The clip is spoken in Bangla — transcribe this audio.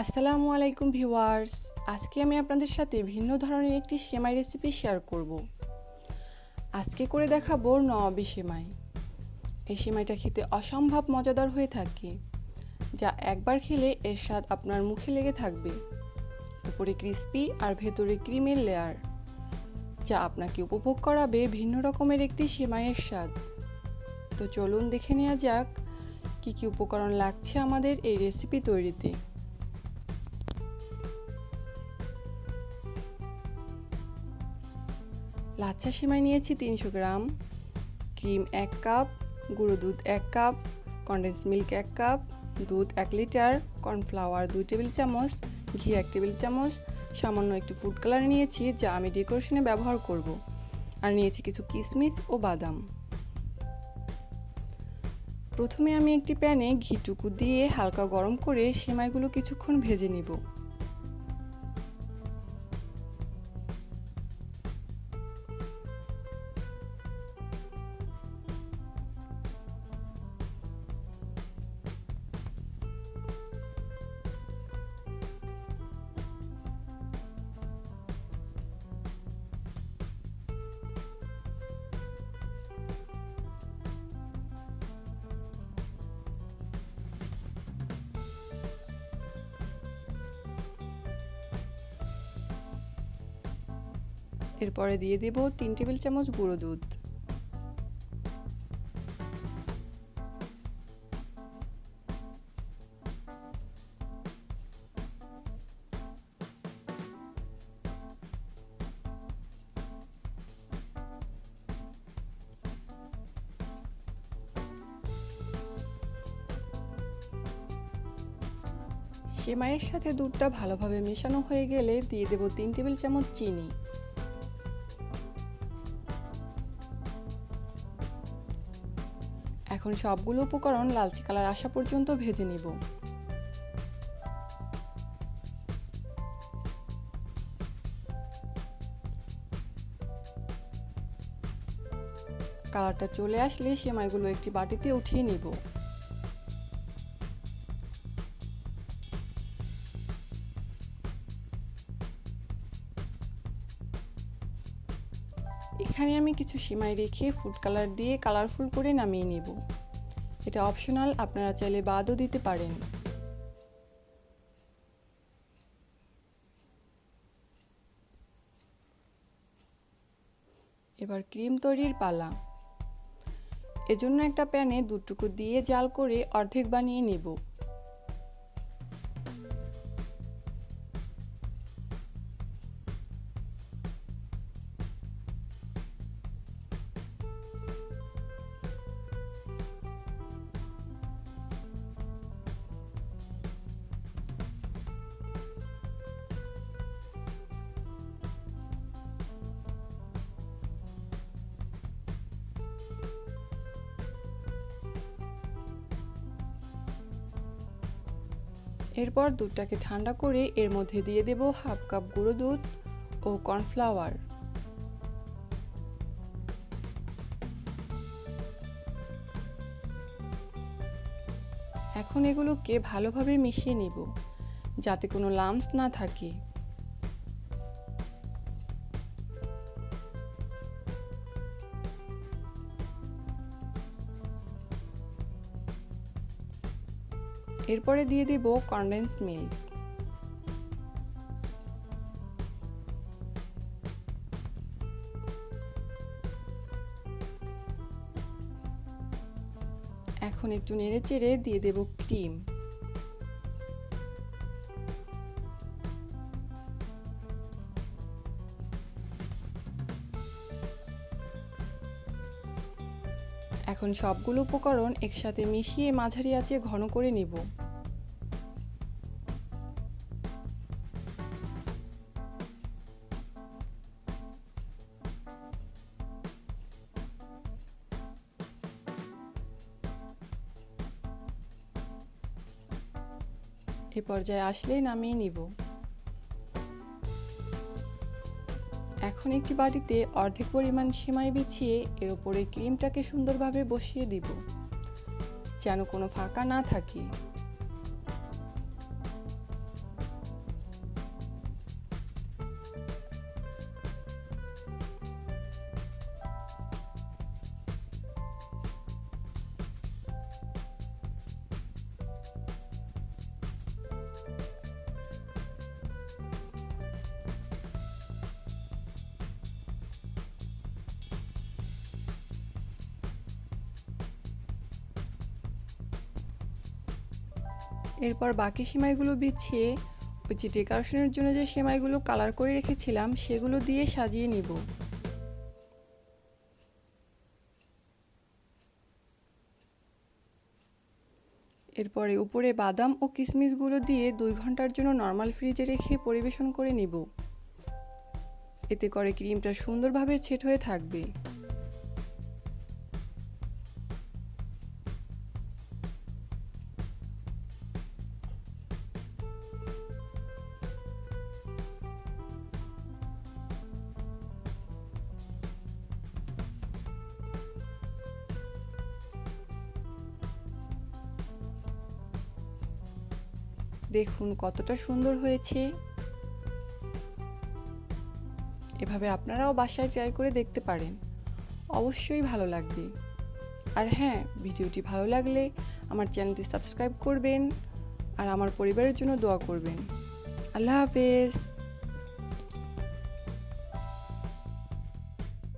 আসসালামু আলাইকুম ভিউয়ার্স। আজকে আমি আপনাদের সাথে ভিন্ন ধরনের একটি সেমাই রেসিপি শেয়ার করব। আজকে করে দেখাবো নবাবি সেমাই। এই সেমাইটা খেতে অসম্ভব মজাদার হয়ে থাকে, যা একবার খেলে এর স্বাদ আপনার মুখে লেগে থাকবে। উপরে ক্রিস্পি আর ভেতরে ক্রিমের লেয়ার যা আপনাকে উপভোগ করাবে ভিন্ন রকমের একটি সেমাইয়ের স্বাদ। তো চলুন দেখে নেওয়া যাক, কী কী উপকরণ লাগছে আমাদের এই রেসিপি তৈরিতে। লাচ্ছা সিমাই নিয়েছি তিনশো গ্রাম। ক্রিম এক কাপ, গুঁড়ো দুধ এক কাপ কন্ডেন্স মিল্ক এক কাপ, দুধ এক লিটার কর্নফ্লাওয়ার দুই টেবিল চামচ, ঘি এক টেবিল চামচ। সামান্য একটু ফুড কালার নিয়েছি যা আমি ডেকোরেশনে ব্যবহার করব। আর নিয়েছি কিছু কিশমিশ ও বাদাম। প্রথমে আমি একটি প্যানে ঘিটুকু দিয়ে হালকা গরম করে সেমাইগুলো কিছুক্ষণ ভেজে নিব। এরপরে দিয়ে দেব তিন টেবিল চামচ গুঁড়ো দুধ। সেমাইয়ের সাথে দুধটা ভালোভাবে মেশানো হয়ে গেলে দিয়ে দেব তিন টেবিল চামচ চিনি। এখন সবগুলো উপকরণ লালচে কালার আসা পর্যন্ত ভেজে নিব। কালারটা চলে আসলে সেমাইগুলো একটি বাটিতে উঠিয়ে নিব। এখানে আমি কিছু সিমাই রেখে ফুড কালার দিয়ে কালারফুল করে নামিয়ে নেব। এটা অপশনাল, আপনারা চাইলে বাদও দিতে পারেন। এবার ক্রিম তৈরির পালা। এজন্য একটা প্যানে দুটুকু দিয়ে জাল করে অর্ধেক বানিয়ে নেব। এরপর দুধটাকে ঠান্ডা করে এর মধ্যে দিয়ে দেব হাফ কাপ গুঁড়ো দুধ ও কর্নফ্লাওয়ার। এখন এগুলোকে ভালোভাবে মিশিয়ে নিব, যাতে কোনো লামস না থাকে। এরপরে দিয়ে দিব কনডেন্স মিল্ক এখন একটু নেড়ে চেড়ে দিয়ে দেব ক্রিম এখন সবগুলো উপকরণ একসাথে মিশিয়ে মাঝারি আঁচে ঘন করে নিব। এ পর্যায়ে আসলেই নামিয়ে নিব। এখন একটি বাটিতে অর্ধেক পরিমাণ সেমাই বিছিয়ে এর উপরে ক্রিমটাকে সুন্দরভাবে বসিয়ে দিব, যেন কোনো ফাঁকা না থাকে। এরপর বাকি সেমাইগুলো বিছিয়ে ওই যে ডেকোরেশনের জন্য যে সেমাইগুলো কালার করে রেখেছিলাম, সেগুলো দিয়ে সাজিয়ে নিব। এরপরে উপরে বাদাম ও কিশমিশগুলো দিয়ে দুই ঘণ্টার জন্য নর্মাল ফ্রিজে রেখে পরিবেশন করে নিব। এতে করে ক্রিমটা সুন্দরভাবে ছেট হয়ে থাকবে। দেখুন কতটা সুন্দর হয়েছে। এভাবে আপনারাও বাসায় ট্রাই করে দেখতে পারেন। অবশ্যই ভালো লাগবে। আর হ্যাঁ ভিডিওটি ভালো লাগলে আমার চ্যানেলটি সাবস্ক্রাইব করবেন আর আমার পরিবারের জন্য দোয়া করবেন। আল্লাহ হাফেজ।